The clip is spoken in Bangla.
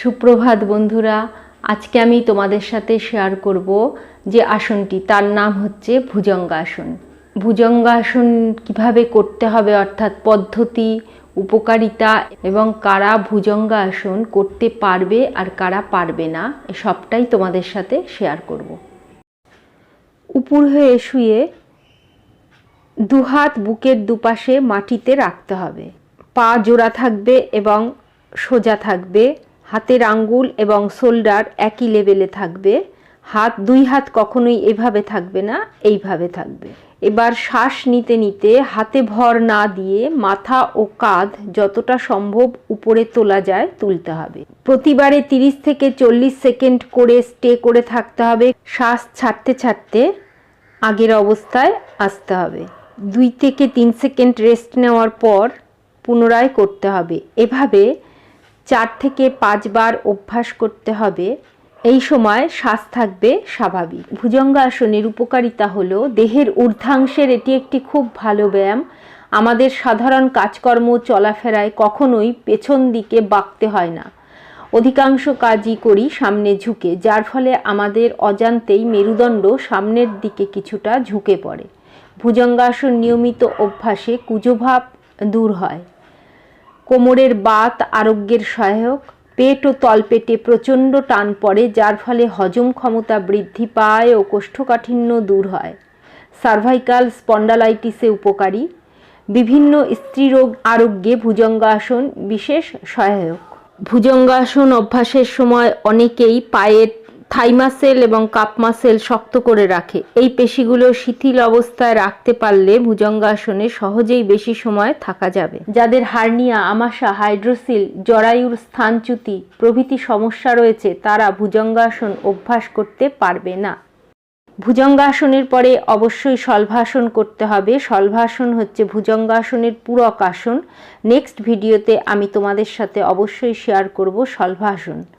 সুপ্রভাত বন্ধুরা, আজকে আমি তোমাদের সাথে শেয়ার করব যে আসনটি, তার নাম হচ্ছে ভুজঙ্গাসন। ভুজঙ্গাসন কীভাবে করতে হবে, অর্থাৎ পদ্ধতি, উপকারিতা এবং কারা ভুজঙ্গাসন করতে পারবে আর কারা পারবে না সবটাই তোমাদের সাথে শেয়ার করব। উপর হয়ে শুয়ে দুহাত বুকের দুপাশে মাটিতে রাখতে হবে। পা জোড়া থাকবে এবং সোজা থাকবে। হাতের আঙ্গুল এবং শোল্ডার একই লেভেলে থাকবে। হাত, দুই হাত কখনোই এভাবে থাকবে না, এইভাবে থাকবে। এবার শ্বাস নিতে নিতে হাতে ভর না দিয়ে মাথা ও কাঁধ যতটা সম্ভব উপরে তোলা যায়, তুলতে হবে। প্রতিবারে তিরিশ থেকে চল্লিশ সেকেন্ড করে স্টে করে থাকতে হবে। শ্বাস ছাড়তে ছাড়তে আগের অবস্থায় আসতে হবে। দুই থেকে তিন সেকেন্ড রেস্ট নেওয়ার পর পুনরায় করতে হবে। এভাবে চার থেকে পাঁচবার অভ্যাস করতে হবে। এই সময় শ্বাস থাকবে স্বাভাবিক। ভুজঙ্গাসনের উপকারিতা হলো দেহের ঊর্ধ্বাংশের এটি একটি খুব ভালো ব্যায়াম। আমাদের সাধারণ কাজকর্ম চলাফেরায় কখনোই পেছন দিকে বাঁকতে হয় না। অধিকাংশ কাজই করি সামনে ঝুঁকে, যার ফলে আমাদের অজান্তেই মেরুদণ্ড সামনের দিকে কিছুটা ঝুঁকে পড়ে। ভুজঙ্গাসন নিয়মিত অভ্যাসে কুজোভাব দূর হয়। কোমরের বাত আরোগ্যের সহায়ক। পেট ও তলপেটে প্রচণ্ড টান পড়ে, যার ফলে হজম ক্ষমতা বৃদ্ধি পায় ও কোষ্ঠকাঠিন্য দূর হয়। সার্ভাইকাল স্পন্ডালাইটিসে উপকারী। বিভিন্ন স্ত্রীরোগ আরোগ্যে ভুজঙ্গাসন বিশেষ সহায়ক। ভুজঙ্গাসন অভ্যাসের সময় অনেকেই পায়ের থাই মাসেল এবং কাপ মাসেল শক্ত করে রাখে। এই পেশিগুলো শিথিল অবস্থায় রাখতে পারলে ভুজঙ্গাসনে সহজেই বেশি সময় থাকা যাবে। যাদের হার্নিয়া, আমাশা, হাইড্রোসিল, জরায়ুর স্থানচ্যুতি প্রভৃতি সমস্যা রয়েছে, তারা ভুজঙ্গাসন অভ্যাস করতে পারবে না। ভুজঙ্গাসনের পরে অবশ্যই সলভাসন করতে হবে। সলভাসন হচ্ছে ভুজঙ্গাসনের পূরক আসন। নেক্সট ভিডিওতে আমি তোমাদের সাথে অবশ্যই শেয়ার করব সলভাসন।